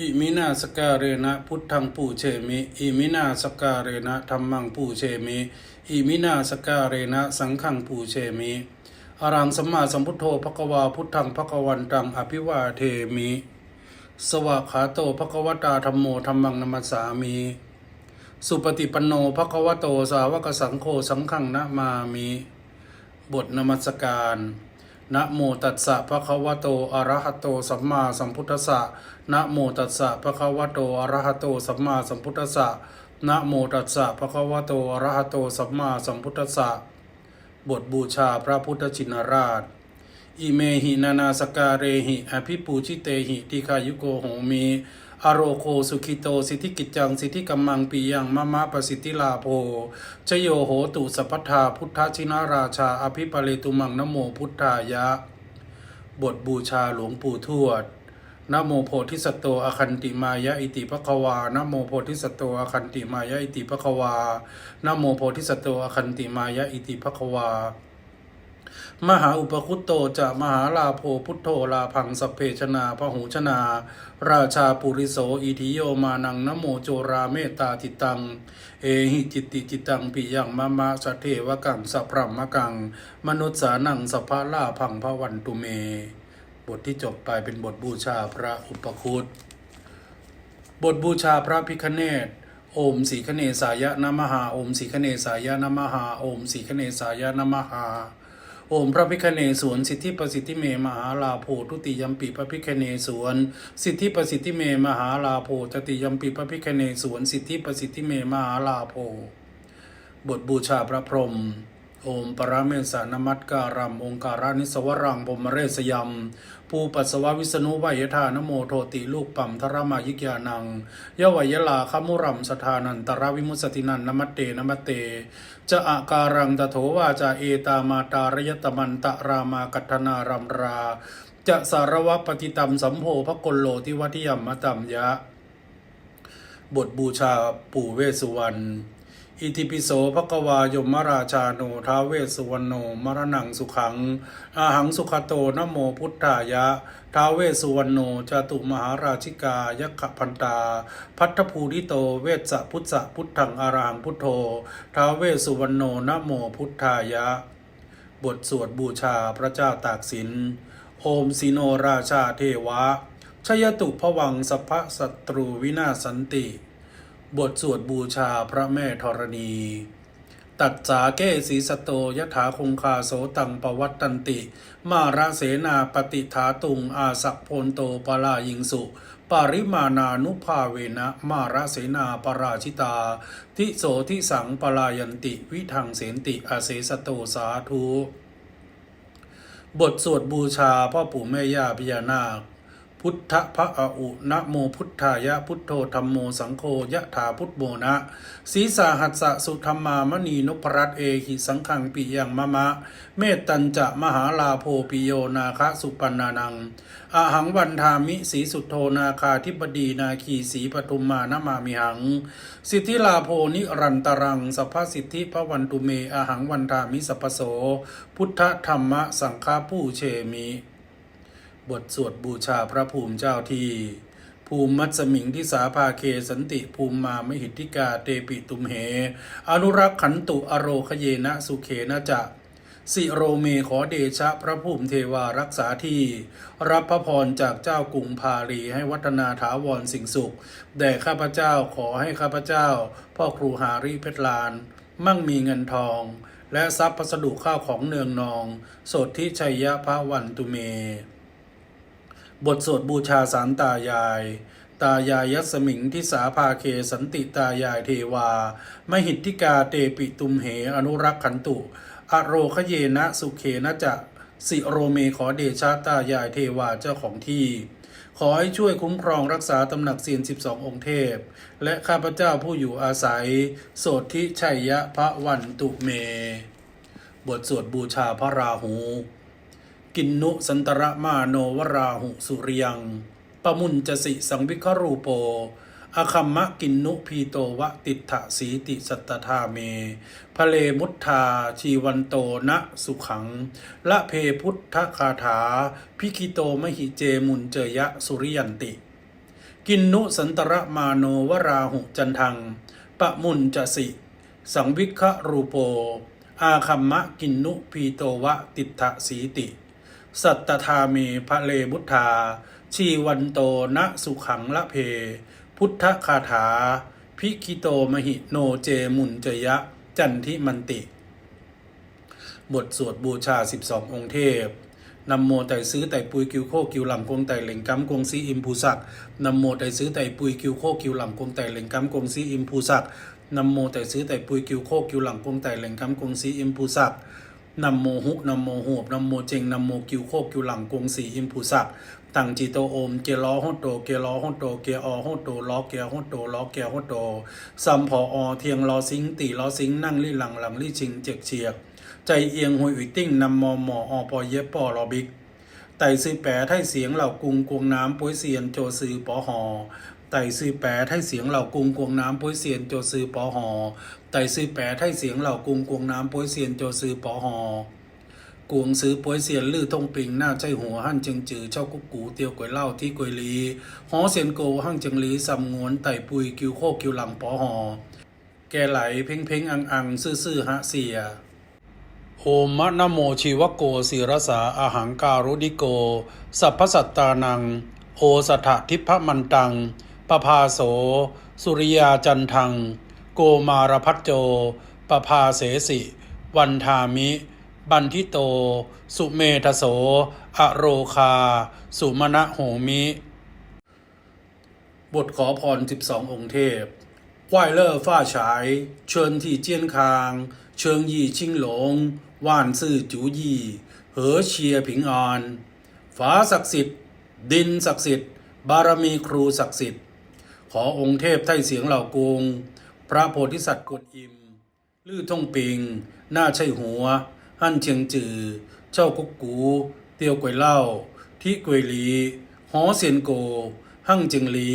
อิมินาสกาเรนะพุทธังปูเชมิอิมินาสกาเรนะธรรมังปูเชมิอิมินาสกาเรนะสังฆังปูเชมิอรังสัมมาสัมพุทโธภควาพุทธังภควันตังอภิวาเทมิ สวากขาโตภควตาธรรมโมธรรมังนัมสสามิสุปฏิปันโนภควโตสาวกสังโฆสังฆังนะมามิบทนมัสการ นะโมตัสสะภะคะวะโต อะระหะโต สัมมาสัมพุทธัสสะนะโมตัสสะภะคะวะโต อะระหะโต สัมมาสัมพุทธัสสะนะโมตัสสะภะคะวะโต อะระหะโต สัมมาสัมพุทธัสสะ บทบูชาพระพุทธชินราช อิเมหินานาสการเรหิ อภิปูชิเตหิ ติคายุโกโหมี อโรโคสุขิโต สิทธิกิจจัง สิทธิกัมมังปียังมะมะประสิทธิลาโภชโยโหตุสัพพทาพุทธชินาราชา อภิปเลตุมังนโมพุทธายะ บทบูชาหลวงปู่ทวดนโมโพธิสัตโตอคันติมายะอิติภควานโมโพธิสัตโตอคันติมายะอิติภควานโมโพธิสัตโตอคันติมายะอิติภควา มหาอุปคุตโตจะมหาลาโภพุทโธลาพังสพเพชนาพหูชนา ราชาปุริโสอิทิโยมานังนโมโจราเมตตาจิตัง เอหิจิตติจิตังปิยังมะมะสะเทวกังสัพพรมกัง มนุษสานังสัพพะลาพังพระวันตุเม บทที่จบไปเป็นบทบูชาพระอุปคุตบทบูชาพระพิคเนตโอมสีคเนสายะนมหาโอมสีคเนสายะนมหาโอมสีคเนสายะนามหา โอมพระพิคเนสวนสิทธิประสิทธิเมมหาลาโภทุติยมปีพระพิคเนสวนสิทธิประสิทธิเมมหาลาโภตติยมปีพระพิคเนสวนสิทธิประสิทธิเมมหาลาโภบทบูชาพระพรหมโอมปราเมสานมัตการัมองการานิสวรังพรมเรศยมภูปัสสวะวิษณุวายธานโมโทติลูกปัมทรมายิกยานังยะวยลาคมุรัมสทานันตรวิมุสตินันนมัตเตนมัตเต จะอาการังตโถวาจะเอตามาตารยตมันตะรามากัตนารัมรา จะสารวัปฏิตัมสัมโพกลโลทิวัติยมมะตัมยะ บทบูชาปู่เวสุวรรณ อิติปิโสภควายมราชาโนท้าเวสุวรรณโนมรณังสุขัง อาหังสุขโตนโมพุทธายะท้าเวสุวรรณโนจาตุมหาราชิกายักขพันตา พัทธภูริโตเวสสะพุทธะพุทธังอารังพุทโธท้าเวสุวรรณโนนโมพุทธายะ บทสวดบูชาพระเจ้าตากสิน โอมสิโนราชาเทวะชยตุพวังสัพพะศัตรูวินาศสันติ บทสวดบูชาพระแม่ธรณี ตัดสาเกสีสโตยถาคงคาโสตังปวัตตันติ มาราเสนาปฏิฐาตุงอาสักโพนโตปลายิงสุ ปาริมานานุภาเวนะมาราเสนาปราชิตา ทิโสทิสังปลายันติ วิทังเสนติอาเสสโตสาธุ บทสวดบูชาพ่อปู่แม่ย่าพญานาค พุทธพระอาอุนะโมพุทธายะพุทโธธรรมโมสังโฆยะถาพุทโมนะศีสาหัสสะสุธรรมามณีนพรัตเอหิสังขังปิยังมะมะ เมตตัญจะมหาลาโภปิโยนาคะสุปันนานังอาหังวันทามิสีสุทโธนาคาธิบดีนาคีสีปทุมมานะมามิหัง สิทธิลาโพนิรันตรังสัพพสิทธิพระวันตุเมอาหังวันทามิสัพพโส พุทธธรรมะสังฆาผู้เชมิ บทสวดบูชาพระภูมิเจ้าที่ ภูมิมัตสมิงทิสาภาเคสันติภูมิมามหิทธิกาเตปิตุมเห อนุรักษ์ขันตุอโรคเยนะสุเขนะจะสิโรเมขอเดชะพระภูมิเทวารักษาที่ รับพระพรจากเจ้ากรุงพาลีให้วัฒนาถาวรสิ่งสุข แด่ข้าพเจ้าขอให้ข้าพเจ้า พ่อครูหาริเพชรลาน มั่งมีเงินทอง และทรัพย์พัสดุข้าวของเนืองนอง สดทิชัยยะพระวันตุเม บทสวดบูชาสารตายาย ตายายยัสมิงทิสาภาเคสันติตายายเทวา มหิทธิกาเตปิตุมเห อนุรักษ์ขันตุ อโรคเยนะสุเขนะจะสิโรเมขอเดชะตายายเทวาเจ้าของที่ ขอให้ช่วยคุ้มครองรักษาตำหนักเสียน12 องค์เทพ และข้าพเจ้าผู้อยู่อาศัย โสดทิชัยยะพระวันตุเม บทสวดบูชาพระราหู กินนุสันตระมาโนวราหุสุริยังปมุญจสิสังวิครูโปอคัมมะกินนุพีโตวะติถะสีติสัตธาเมพะเลมุทธาชีวันโตนะสุขัง ละเพพุทธคาถา พิคิโตมหิเจมุนเจยะสุริยันติ กินนุสันตระมาโนวราหุจันทัง ปะมุนจสิ สังวิครูโป อาคัมมะกินนุพีโตวะติถะสีติ สัตตธาเมพะเลบุทธา ชีวันโตนะสุขังละเพ พุทธคาถา พิคิโตมหิโนเจมุนเจยะ จันทิมันติ บทสวดบูชา 12 องค์เทพนำโมไต่ซื้อไต่ปุยกิวโคกิวหลังกงไต่เหล่งกัมกงซีอิมภูสักนำโมไต่ซื้อไต่ปุยกิวโคกิวหลังกงไต่เหล่งกัมกงซีอิมภูสักนำโมไต่ซื้อไต่ปุยกิวโคกิวหลังกงไต่เหล่งกัมกงซีอิมภูสัก นำโมฮุกนำโมหูบนำโมเจงนำโมกิวโคกิวหลังกวงซีอิมภูสักตั้งจิตโตโอมเกล้อฮโตเกล้อฮโตเกอฮโตล้อเกอฮโตล้อเกอฮโตซัมพออเทียงลอซิงตีลอซิงนั่งลี่หลังหลังลี่ชิงเจกเฉียก ใจเอียงหวยอุยติ้งนำมอมออปอเย็บปอรอบิกไต่ซื้อแปรไทยเสียงเหล่ากรุงกวงน้ำป้วยเซียนโจซือปอหอ ไต่ซื้อแปรไทยเสียงเหล่ากรุงกวงน้ำป้วยเซียนโจซื้อปอหอไต่ซื้อแปรไทยเสียงเหล่ากรุงกวงน้ำป้วยเซียนโจซื้อปอหอกวงซื้อป้วยเซียนลื้อทงปิงหน้าใจหัวหั่นจึงจือเจ้ากุ๊กกูเตียวกวยเล่าที่กวยลีหอเซียนโกหั่งจึงลีสำงวนไต่ปุยกิวโคกิวหลังปอหอ แกไหลเพ่งเพ่งอังอังซื่อซื่อฮะเสียโอมะนโมชีวโกศิรสาอาหังการุดิโก สัพพสัตตานัง โอสถะทิพมันตัง ปภาโส สุริยาจันทัง โกมารพัจโจปภาเสสิ วันทามิ บันทิโต สุเมทโส อโรคา สุมณะโหมิ บทขอพร 12 องค์เทพไหวเล่อฟ้าฉาย เชิญที่เจียนคาง เชิงยี่ชิงหลง ว่านซื่อจูยี่ เหอเชียผิงอานฟ้าศักดิ์สิทธิ์ ดินศักดิ์สิทธิ์ บารมีครูศักดิ์สิทธิ์ อองค์เทพไท่เสียงเหล่ากงพระโพธิสัตว์กวนอิม ลื่อท่องปิง หน้าใช่หัว หั่นเชียงจือ เจ้ากุกกู เตียวกวยเล่า ที่กวยหลีหอเซียนโก หั่งเจิงหลี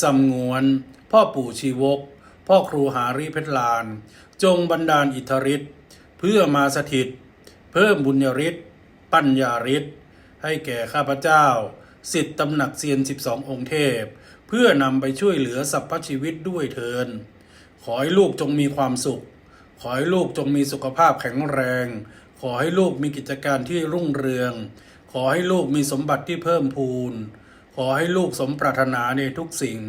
สำงวน พ่อปู่ชีวก พ่อครูหารีเพชรลาน จงบันดาลอิทธิฤทธิ์เพื่อมาสถิต เพิ่มบุญญาฤทธิ์ปัญญาฤทธิ์ให้แก่ข้าพเจ้า สิทธิตำหนักเซียน 12 องค์เทพ เพื่อนำไปช่วยเหลือสรรพชีวิตด้วยเทิน ขอให้ลูกจงมีความสุข ขอให้ลูกจงมีสุขภาพแข็งแรง ขอให้ลูกมีกิจการที่รุ่งเรือง ขอให้ลูกมีสมบัติที่เพิ่มพูน ขอให้ลูกสมปรารถนาในทุกสิ่ง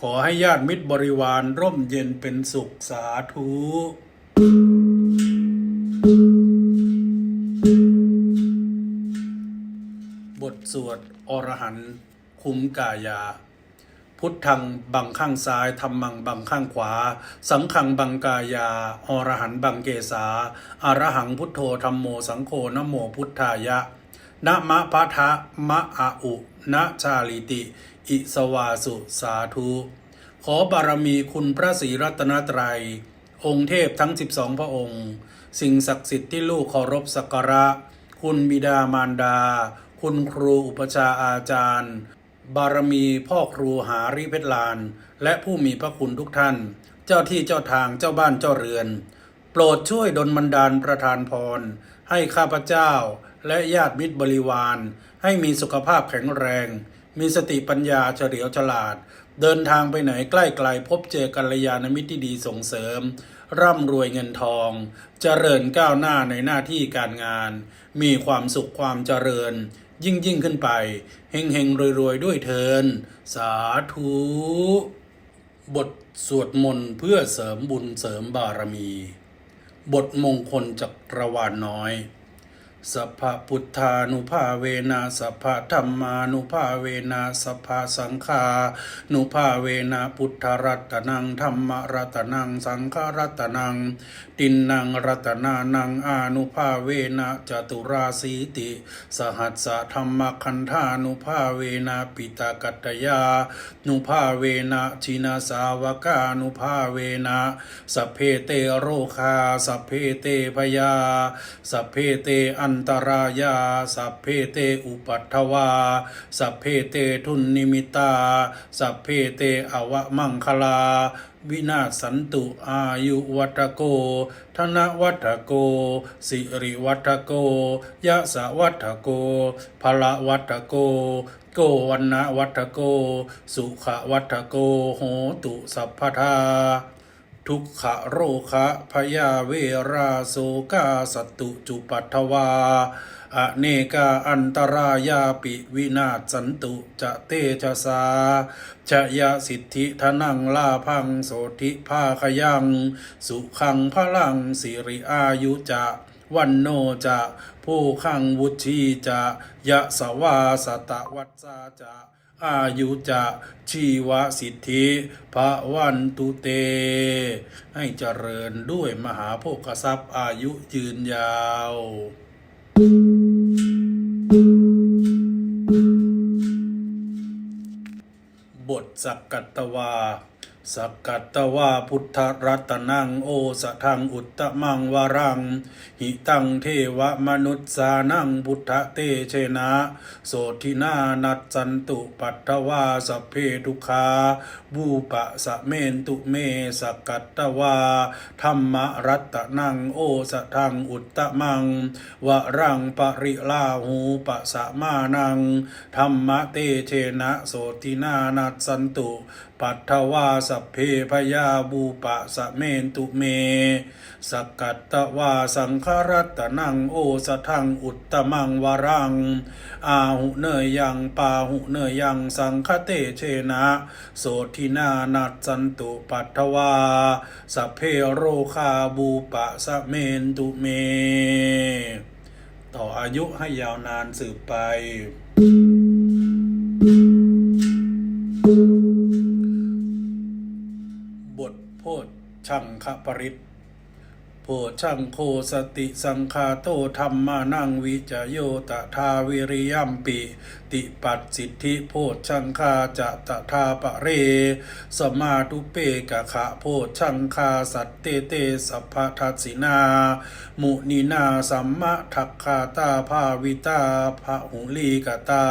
ขอให้ญาติมิตรบริวารร่มเย็นเป็นสุขสาธุ บทสวดอรหันคุ้มกายา พุทธังบังข้างซ้ายธรรมังบังข้างขวา สังขังบังกายาอรหันบังเกษาอารหังพุทโธธรรมโมสังโฆนโมพุทธายะนะมะพะทะมะอาอุนะชาลิติ อิสวาสุสาธุ ขอบารมีคุณพระศรีรัตนตรัย องค์เทพทั้ง 12 พระองค์ สิ่งศักดิ์สิทธิ์ที่ลูกเคารพสักการะ คุณบิดามารดา คุณครูอุปชาอาจารย์ บารมีพ่อครูหาริเพชรลาน และผู้มีพระคุณทุกท่าน เจ้าที่เจ้าทางเจ้าบ้านเจ้าเรือน โปรดช่วยดลบันดาลประทานพร ให้ข้าพเจ้า และญาติมิตรบริวาร ให้มีสุขภาพแข็งแรง มีสติปัญญาเฉลียวฉลาด เดินทางไปไหนใกล้ไกลพบเจอกัลยาณมิตรที่ดีส่งเสริม ร่ำรวยเงินทอง เจริญก้าวหน้าในหน้าที่การงาน มีความสุขความเจริญ ยิ่งยิ่งขึ้นไปเฮงเฮงรวยรวยๆ ด้วยเทิน สาธุ บทสวดมนต์เพื่อเสริมบุญเสริมบารมี บทมงคลจักรวาลน้อย สัพพพุทธานุภาเวนะสัพพธรรมานุภาเวนะสัพพสังฆานุภาเวนะพุทธรัตนังธรรมรัตนังสังฆรัตนัง ตินนังรัตนานังอานุภาเวนะจตุราสีติ สหัสสะธรรมคันธานุภาเวนะปิตากัตตยา นุภาเวนะชินาสาวกานุภาเวนะสัพเพเตโรคาสัพเพเตพยาสัพเพเตอันนตรายาสัพเพเตอุปัฏฐวาสัพเพเตทุนนิมิตา สัพเพเตอวะมังคลา วินาศสันตุอายุวัตโก ธนวัตโก สิริวัตโกยะสวัตโกพละวัตโกโกวันนะวัตโก สุขวัตโกโหตุสัพพทา ทุกขโรคะพยาเวราโสกาสตุจุปัทวา อเนกาอันตรายาปิวินาสันตุจะเตชะสาชยสิทธิทนังลาพังโสธิภาคยัง สุขังพลังสิริอายุจะวันโนจะผู้ขังวุชีจะยะสวาสตะวัตสาจะ อายุจะชีวสิทธิพระวันตุเต ให้เจริญด้วยมหาโภคทรัพย์อายุยืนยาว บทสักกัตตวา สักกัตตวาพุทธรัตนังโอสะทังอุตตมังวรัง หิตังเทวมนุษสานังพุทธเตเชนะ โสทินานัจจันตุปัตตวาสเพทุคาบูปะสะเมนตุเมสักกัตตวาธรรมรัตนังโอสะทังอุตตมังวรังปริลาหูปะสะมานังธรรมเตเชนะ โสตินานัสสันตุปัทถวาสพเพพยาบูปะสะเมนตุเม สกกัตตวาสังครัตนังโอสะทังอุตตมังวรัง อาหุเนยยังปาหุเนยยังสังคเตเชนะ โสทินานัสสันตุปัทถวาสัพเพโรคาบูปะสะเมนตุเม ต่ออายุให้ยาวนานสืบไป ชังคปริตโพชังโคสติสังคาโตธรรมานังวิจโยตทาวิริยัมปิ ติปัสสิทธิโพชังคาจะตทาปะเร สมาตุเปกะขะโพชังคาสัตเตเตสัพพทัสสินา มุนีนาสัมมะทักคาตาภาวิตาภะหุลีกตา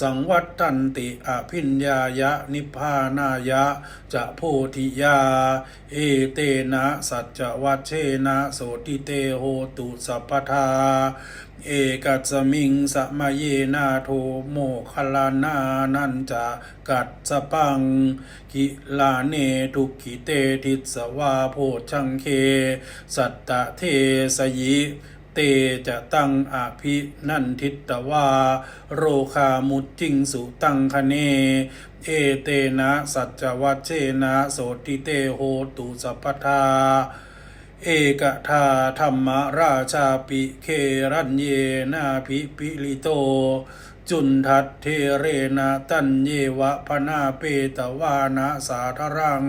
สังวัตตันติอภิญญายะนิพพานายะ จะโพธิยา เอเตนะสัจวัชเชนะโสติเตโหตุสัพพทา เอกัสมิงสมเยนาโทโมคลานานันจะกัดสปัง กิลาเนทุกขิเตทิสวาโพชังเค สัตตะเทสยิ เตจะตั้งอภินันทิตวา โรคามุจจิงสุตังคเน เอเตนะสัจวัชเชนะโสติเตโหตุสัพพทาเอกทาธรรมราชาปิเครัญเยนาภิปิลิโต จุนทัตเทเรนะตัญเยวะพนาเปตวานะสาธรัง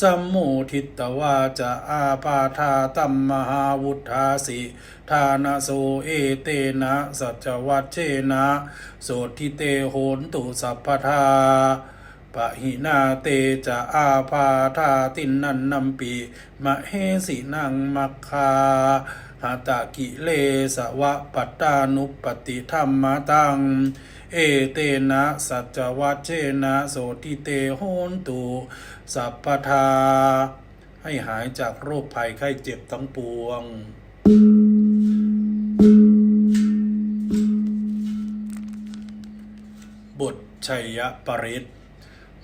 สัมโมทิตวาจะอาปาธาตัมมหาวุธาสิทานาโสเอเตนะสัจวัชเชนะโสทิเตโหนตุสัพพทาปะหินาเตจะอาพาธาตินนันนัมปีมะเฮสินังมัคคา หาตากิเลสวะปัตตานุปติธรรมตัง เอเตนะสัจวัชเชนะโสติเตโหนตุสัพพทา ให้หายจากโรคภัยไข้เจ็บทั้งปวง บทชัยปริต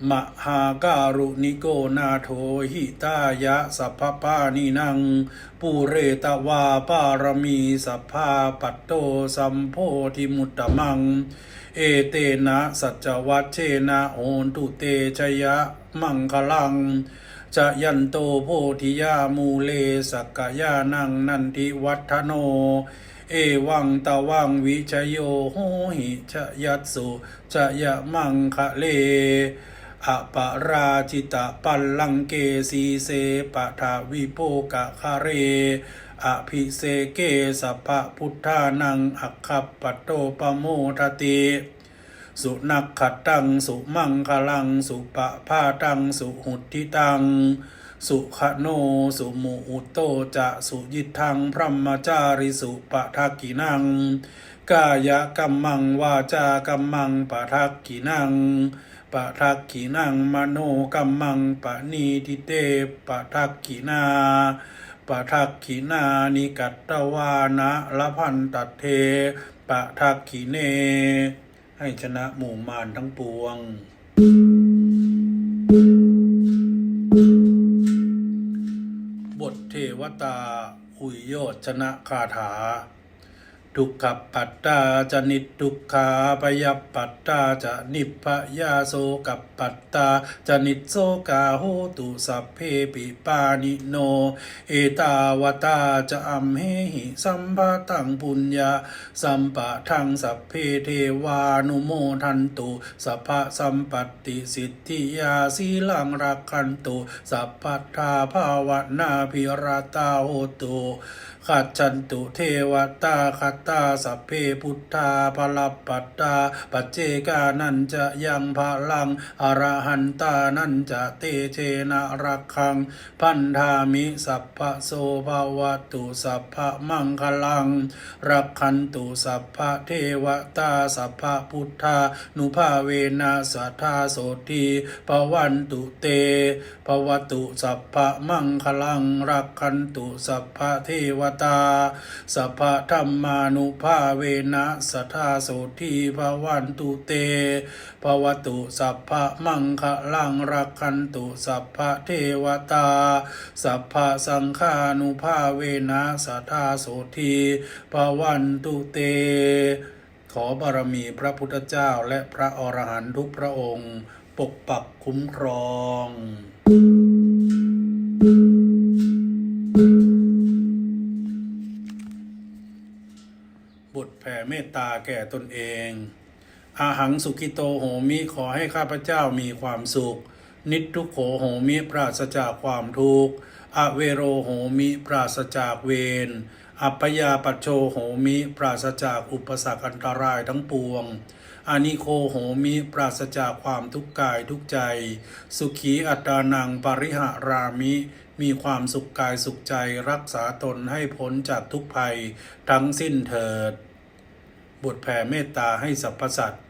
มหาการุณิโกนาโทหิตายะสัพพปานินัง ปูเรตวาปารมีสัพพาปัตโตสัมโพธิมุตตมัง เอเตนะสัจวัชเชนะโอนตุเตชยะมังคลังจะยันโตโพธิยามูเลสักกายานังนันทิวัฒโน เอวังตะวังวิชโยโหหิชยัตสุชยมังคะเล อปาราจิตะปัลลังเกสีเสปะทาวิโปกะคาเรอภิเสเกสัพพะพุทธานังอัคคปโตปโมทติสุนักขตังสุมังคลังสุปะพาตังสุหุติตัง สุขโนสุมุอุโตจะสุยิทังพรหมจาริสุปะทักกินัง กายกัมมังวาจากัมมังปะทักกินัง ปะทักกินังมโนกัมมังปะนีทิเตปะทักกินาปะทักกินานิกัตตวานะละพันตัดเทปะทักกิเน ให้ชนะหมู่มารทั้งปวง บทเทวตาอุยโยชนะคาถา ทุกขปัตตาจะนิทุกขาปยัปปัตตาจะนิพพยาโสกับปัตตาจะนิโสกาโหตุสัพเพปิปานิโน เอตาวตาจะอัมเหหิสัมภะตังปุญญาสัมปะทังสัพเพเทวานุโมทันตุสัพพะสัมปัตติสิทธิยาสีลังรักขันตุสัพพัทธาภาวนาภิรตาโหตุ ขัจันตุเทวตาขัตตาสัพเพพุทธาพลับปัตตาปัจเจกานันจะยังพลังอรหันตานันจะเตเชนะรักขัง พันธามิสัพพะโสภาวตุสัพพะมังคลัง รักขันตุสัพพะเทวตาสัพพะพุทธานุภาเวนะสัทธาโสทีปวันตุเตปวตุสัพพะมังคลัง รักขันตุสัพพะเทวตาสัพพะธรรมานุภาเวนะสัทธาโสทีปวันตุเตปวตุสัพพะมังคะลังรักขันตุสัพพะเทวตา สัพพะสังฆานุภาเวนะสัทธาโสทีปวันตุเต ขอบารมีพระพุทธเจ้าและพระอรหันตุพระองค์ ปกปักคุ้มครอง บทแผ่เมตตาแก่ตนเอง อาหังสุกิโตโหมิขอให้ข้าพเจ้ามีความสุข นิทุกโขโหมิปราศจากความทุกข์ อเวโรโหมิปราศจากเวร อัปยาปัจโชโหมิปราศจากอุปสรรคอันตรายทั้งปวงอานิโคโหมิปราศจากความทุกข์กายทุกใจ สุขีอัตตานังปริหารามิ มีความสุขกายสุขใจรักษาตนให้พ้นจากทุกภัยทั้งสิ้นเถิด บทแผ่เมตตาให้สรรพสัตว์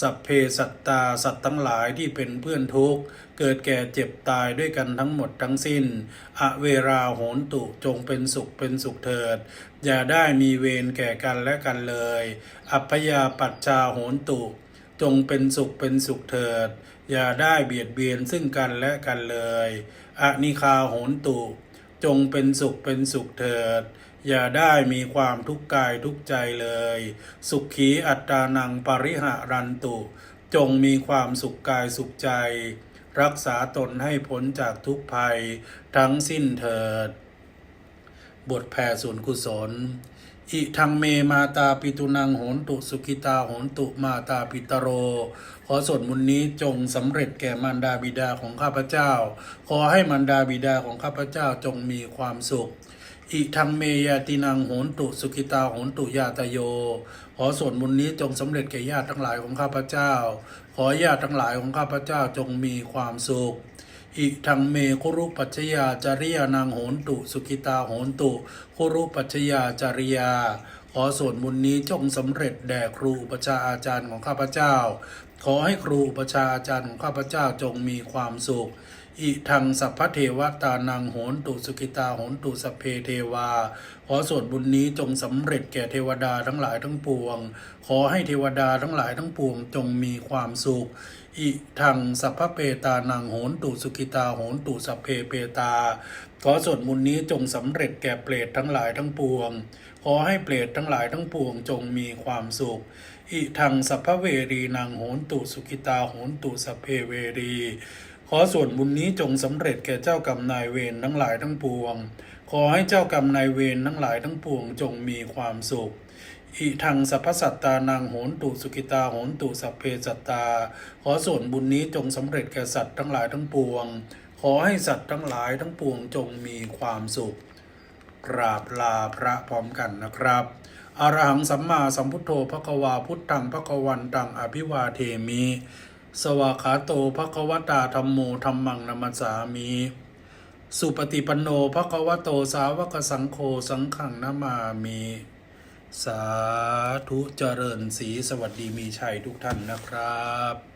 สัพเพสัตตาสัตว์ทั้งหลายที่เป็นเพื่อนทุกข์ เกิดแก่เจ็บตายด้วยกันทั้งหมดทั้งสิ้น อเวราโหนตุจงเป็นสุขเป็นสุขเถิด อย่าได้มีเวรแก่กันและกันเลย อัพพยาปัจจาโหนตุจงเป็นสุขเป็นสุขเถิด อย่าได้เบียดเบียนซึ่งกันและกันเลย อนิคาโหนตุจงเป็นสุขเป็นสุขเถิด อย่าได้มีความทุกข์กายทุกใจเลย สุขีอัตตานังปริหารันตุ จงมีความสุขกายสุขใจ รักษาตนให้พ้นจากทุกภัย ทั้งสิ้นเถิด บทแผ่ส่วนกุศลอิทังเมมาตาปิตุนังโหนตุสุขิตาโหนตุมาตาปิตโร ขอส่วนบุญนี้จงสำเร็จแก่มารดาบิดาของข้าพเจ้า ขอให้มารดาบิดาของข้าพเจ้าจงมีความสุข อิทังเมยตินังโหนตุสุขิตาโหนตุยาตโย ขอส่วนบุญนี้จงสำเร็จแก่ญาติทั้งหลายของข้าพเจ้า ขอญาติทั้งหลายของข้าพเจ้าจงมีความสุขอิทังเมคุรุปัจจยาจริยานางโหนตุ สุขิตาโหนตุคุรุปัจจยาจริยา ขอส่วนบุญนี้จงสำเร็จแด่ครูปชาอาจารย์ของข้าพเจ้า ขอให้ครูอุปชาย์อาจารย์ข้าพเจ้าจงมีความสุข อิทังสัพพเทวตานังโหนตุสุขิตาโหนตุสัพเพเทวา ขอส่วนบุญนี้จงสำเร็จแก่เทวดาทั้งหลายทั้งปวง ขอให้เทวดาทั้งหลายทั้งปวงจงมีความสุข อิทังสัพพเปตานังโหนตุสุขิตาโหนตุสัพเพเปตา ขอส่วนบุญนี้จงสำเร็จแก่เปรตทั้งหลายทั้งปวง ขอให้เปรตทั้งหลายทั้งปวงจงมีความสุข อิทังสัพพะเวรีนางโหนตุสุขิตาโหนตุสัพเพเวรี ขอส่วนบุญนี้จงสำเร็จแก่เจ้ากรรมนายเวรทั้งหลายทั้งปวง ขอให้เจ้ากรรมนายเวรทั้งหลายทั้งปวงจงมีความสุขอิทังสัพพสัตตานังโหนตุสุกิตาโหนตุสัพเพสัตตา ขอส่วนบุญนี้จงสำเร็จแก่สัตว์ทั้งหลายทั้งปวง ขอให้สัตว์ทั้งหลายทั้งปวงจงมีความสุขกราบลาพระพร้อมกันนะครับ อรหังสัมมาสัมพุทโธพระกวาพุทธังพระกวันตังอภิวาเทมีสวาขาโตพระกวตาธรรมโมธรรมังนามัสามีสุปฏิปันโนภะคะวะโตสาวกสังโฆสังขังนามามี สาธุเจริญสีสวัสดีมีชัยทุกท่านนะครับ